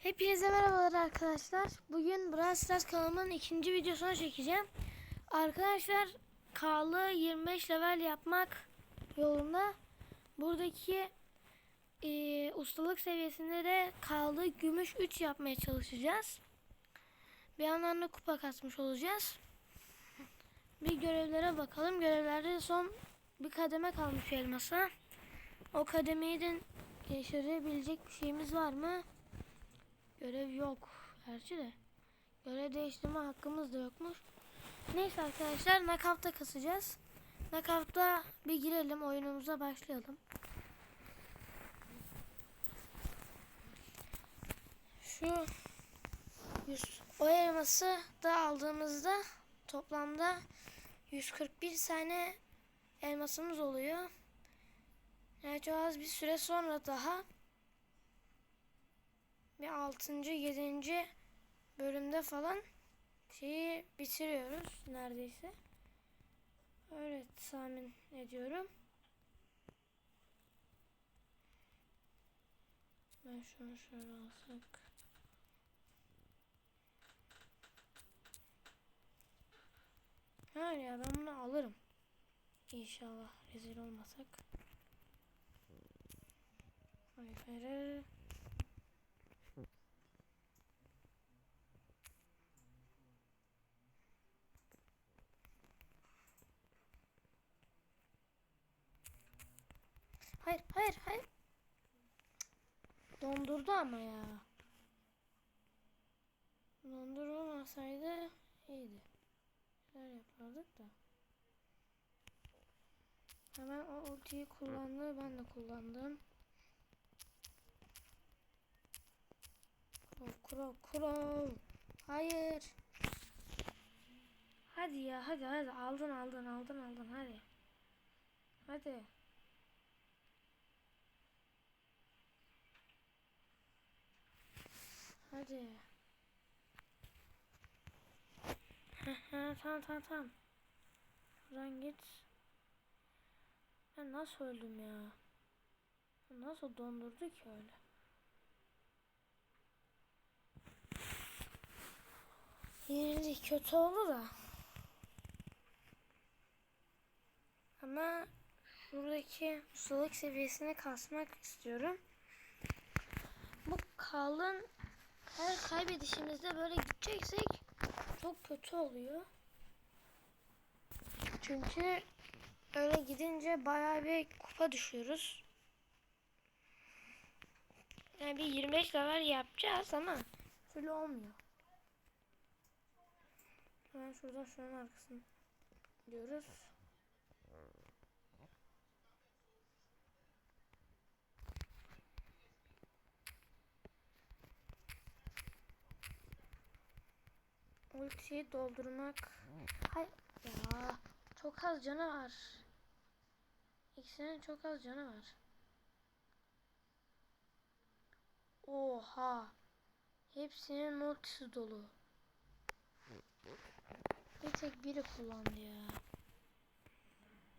Hepinize merhabalar arkadaşlar. Bugün Brawl Stars kanalımın ikinci videosunu çekeceğim. Arkadaşlar Karl'ı 25 level yapmak yolunda buradaki e, ustalık seviyesinde de Karl'ı gümüş 3 yapmaya çalışacağız. Bir yandan da kupa kasmış olacağız. Bir görevlere bakalım. Görevlerde son bir kademe kalmış elmasa. O kademeyi de yaşayabilecek bir şeyimiz var mı? Görev yok. Gerçi de. Görev değiştirme hakkımız da yokmuş. Neyse arkadaşlar nakavta kasacağız. Nakavta bir girelim oyunumuza başlayalım. Şu 100 o elması da aldığımızda toplamda 141 tane elmasımız oluyor. Yani çok az bir süre sonra daha bir 6. 7. bölümde falan şeyi bitiriyoruz neredeyse. Öyle tahmin ediyorum. Ben şunu şöyle alsak. Hayır ya ben bunu alırım. İnşallah rezil olmasak. Hayır hayır. Hayır, hayır. Dondurdu ama ya. Dondurulmasaydı iyiydi. Şöyle yapardık da. Hemen o ultiyi kullandı, ben de kullandım. Kuro, kuro, kuro. Hayır. Hadi ya, hadi hadi. Aldın, aldın, aldın, aldın. Hadi. Hadi. Hadi. tamam tamam tamam. Şuradan git. Ben nasıl öldüm ya? Nasıl dondurdu ki öyle? Yenildik kötü oldu da. Ama şuradaki ustalık seviyesini kasmak istiyorum. Bu kalın her kaybedişimizde böyle gideceksek çok kötü oluyor. Çünkü öyle gidince bayağı bir kupa düşüyoruz. Yani bir 25 level yapacağız ama şöyle olmuyor. Hemen şurada şunun arkasını diyoruz. Ultiyi doldurmak. Hay ya çok az canı var. İkisinin çok az canı var. Oha. Hepsinin multisi dolu. Bir tek biri kullandı ya.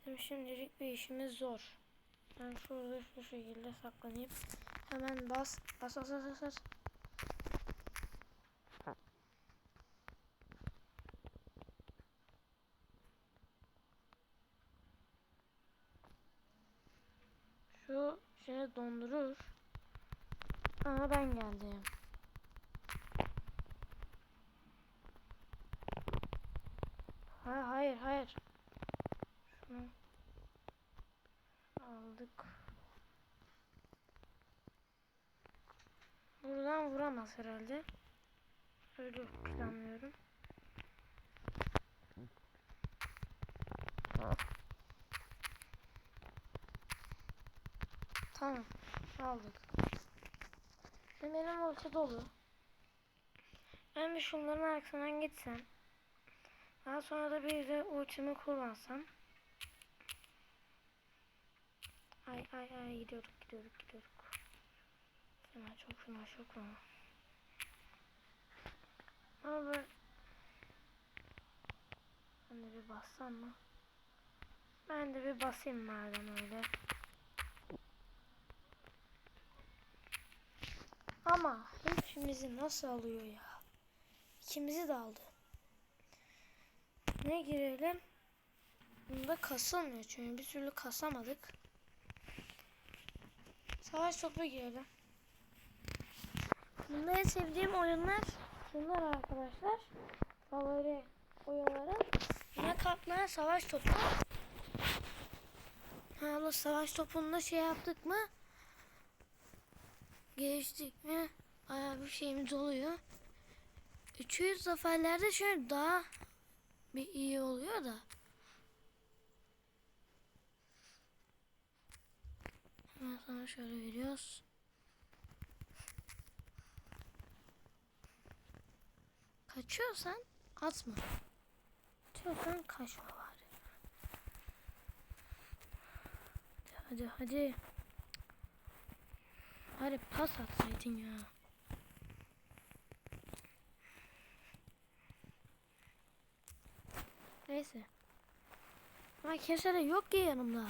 Bizim şimdilik bir işimiz zor. Ben şurada şu şekilde saklanayım. Hemen bas. Bas bas bas bas. Seni dondurur. Ama ben geldim. Hayır hayır hayır. Şunu aldık. Buradan vuramaz herhalde. Öyle planlıyorum. Tamam. Aldık. Şimdi benim ulti dolu. Ben bir şunların arkasından gitsem. Daha sonra da bir de ultimi kullansam. Ay ay ay gidiyorduk gidiyorduk gidiyorduk. Şuna çok şuna çok şuna. Ama. Ben de bir bassam mı? Ben de bir basayım madem öyle. Ama hepimizi nasıl alıyor ya? İkimizi de aldı. Ne girelim? Bunda kasılmıyor çünkü bir türlü kasamadık. Savaş topu girelim. Bunda en sevdiğim oyunlar bunlar arkadaşlar. Favori oyunlarım. Ne kaplan savaş topu. Hala savaş topunda şey yaptık mı? Geçtik mi? Bayağı bir şeyimiz oluyor. 300 zaferlerde şöyle daha bir iyi oluyor da. Hemen sana şöyle veriyoruz. Kaçıyorsan atma. Atıyorsan kaçma bari. Hadi hadi. Hadi pas atsaydın ya. Neyse. Ama kimse de yok ki yanımda.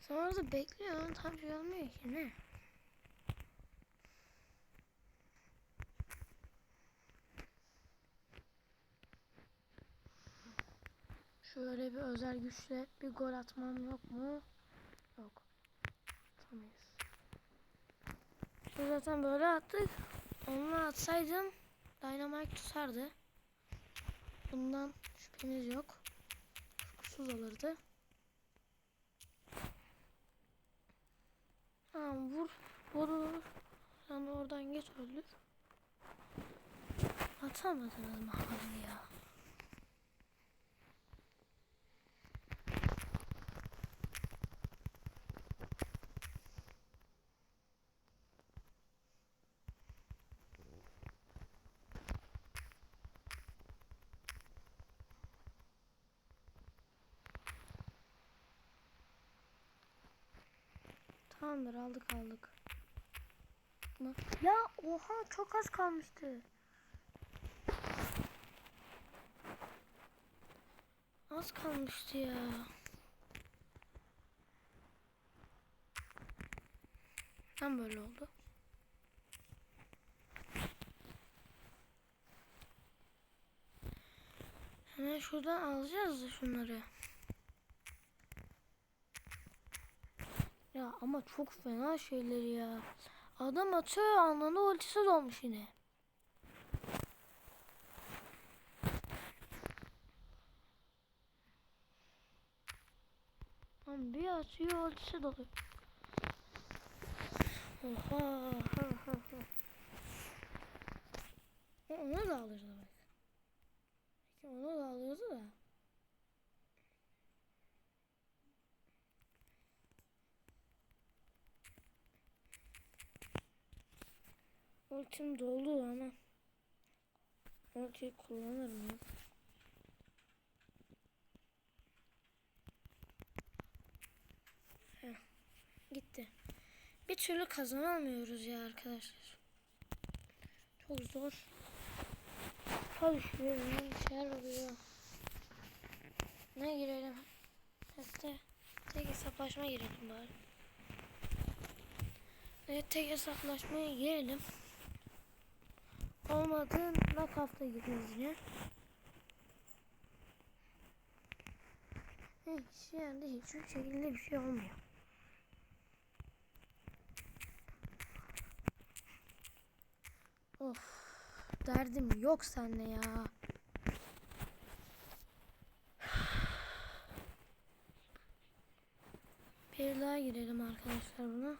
Sen orada bekliyorsun. Tam şey olmuyor ki ne? Şöyle bir özel güçle bir gol atmam yok mu? Yok. Atamayız. Zaten böyle attık. Onunla atsaydım Dynamite tutardı. Bundan şüphemiz yok. Kuşkusuz olurdu. Tamam vur. Vur vur. Sen oradan geç öldür. Atamadınız mı ya? Tamamdır aldık aldık. Ya oha çok az kalmıştı. Az kalmıştı ya. Tam böyle oldu. Hemen şuradan alacağız da şunları. Ya ama çok fena şeyler ya. Adam atıyor anında ultisi dolmuş yine. Lan bir atıyor ultisi doluyor. Oha. Ha, ha, ha. Onu da alırdı. Peki onu da alırdı da. Ultim doldu ama. Ultiyi kullanırım ya. Heh, gitti. Bir türlü kazanamıyoruz ya arkadaşlar. Çok zor. Çalışıyor, bir şeyler oluyor. Ne girelim? Hatta tek hesaplaşma girelim bari. Evet tek hesaplaşmaya girelim. Olmadı nakafta gideriz yine. Hiç yani hiçbir şekilde bir şey olmuyor. Of derdim yok sende ya. Bir daha girelim arkadaşlar buna.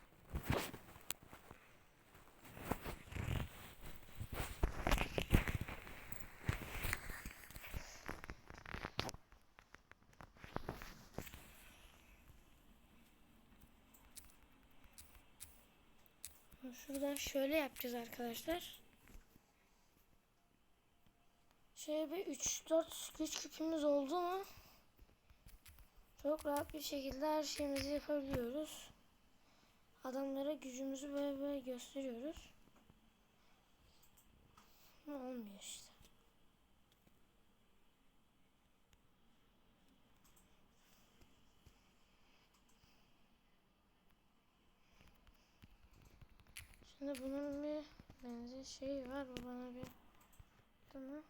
Şuradan şöyle yapacağız arkadaşlar. Şöyle bir 3-4 güç küpümüz oldu mu çok rahat bir şekilde her şeyimizi yapabiliyoruz. Adamlara gücümüzü böyle böyle gösteriyoruz. Ama olmuyor işte. Şimdi bunun bir benzer şeyi var. Bu bana bir mi?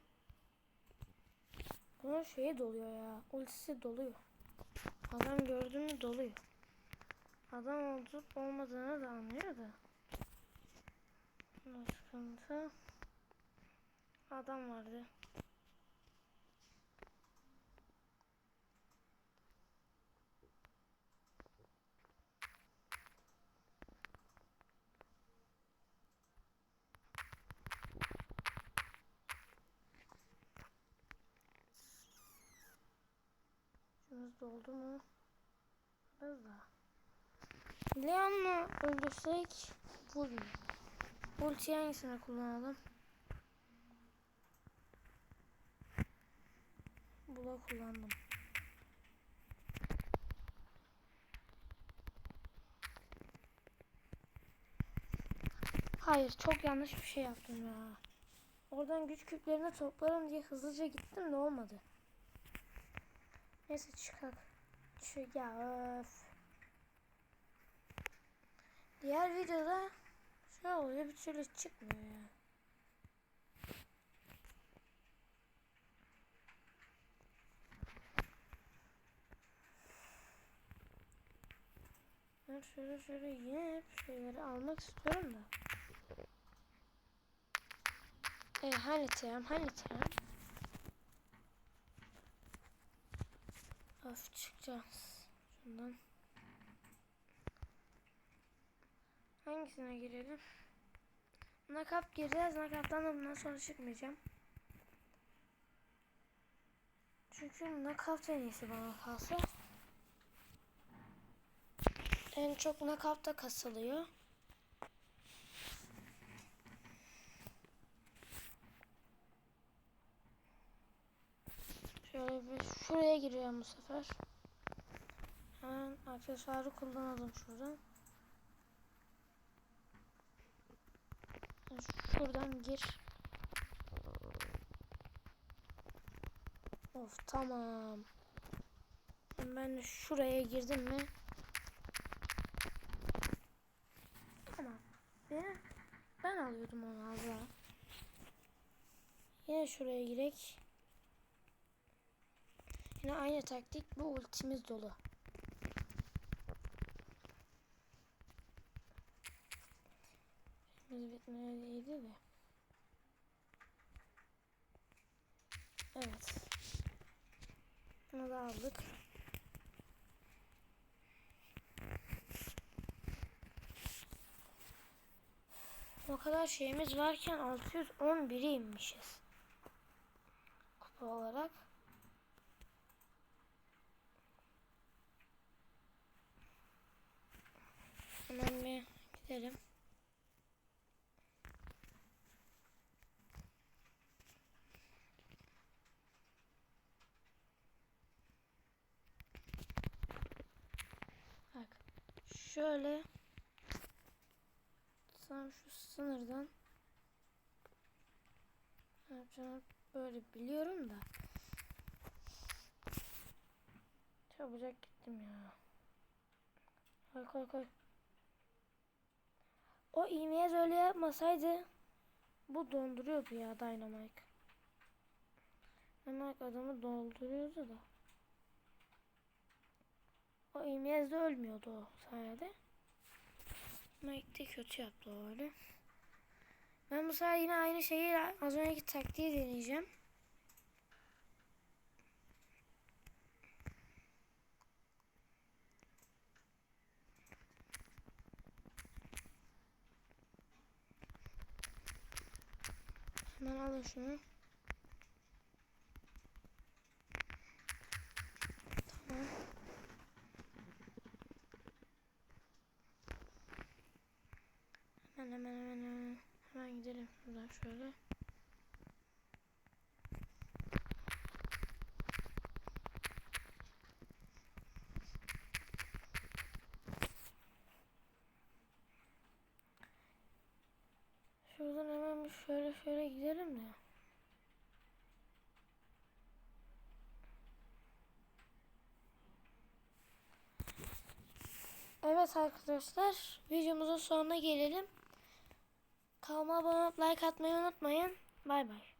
Bunun şeyi doluyor ya. Ultisi doluyor. Adam gördü mü doluyor. Adam olup olmadığını da anlıyor da. Sıkıntı. Adam vardı. Şunuz doldu mu? Biraz daha. Leon'la öldürsek mu? Ulti hangisine kullanalım? Bula kullandım. Hayır çok yanlış bir şey yaptım ya. Oradan güç küplerini toplarım diye hızlıca gittim de olmadı. Neyse çıkak. Şu ya öf. Diğer videoda şey oluyor bir türlü çıkmıyor ya. Ben şöyle şöyle yine hep şeyleri almak istiyorum da. E halledeceğim halledeceğim. Of çıkacağız. Şundan. Hangisine girelim? Nakap gireceğiz. Nakaptan da bundan sonra çıkmayacağım. Çünkü nakap en iyisi bana kalsa. En çok nakapta kasılıyor. Şöyle bir şuraya giriyorum bu sefer. Hemen aksesuarı kullanalım şuradan. Şuradan gir. Of tamam. Ben şuraya girdim mi? Tamam. Ben, ben alıyordum onu daha. Yine şuraya girek. Aynı taktik. Bu ultimiz dolu. Biz bitmeliydi de. Evet. Bunu da aldık. O kadar şeyimiz varken 611'e inmişiz. Kupa olarak. Hemen bir gidelim. Bak. Şöyle tam şu sınırdan ne yapacağımı böyle biliyorum da çabucak gittim ya. Koy koy koy. O iğneye öyle yapmasaydı bu donduruyordu ya Dynamite. Dynamite adamı dolduruyordu da. O İmyaz de ölmüyordu o sayede. Mike de kötü yaptı o öyle. Ben bu sefer yine aynı şeyi az önceki taktiği deneyeceğim. Hemen alın şunu. Tamam. Hemen hemen hemen hemen. Hemen gidelim buradan şöyle. Şuradan hemen bir şöyle şöyle gidelim de. Evet arkadaşlar videomuzun sonuna gelelim. Kanalıma abone olup like atmayı unutmayın. Bay bay.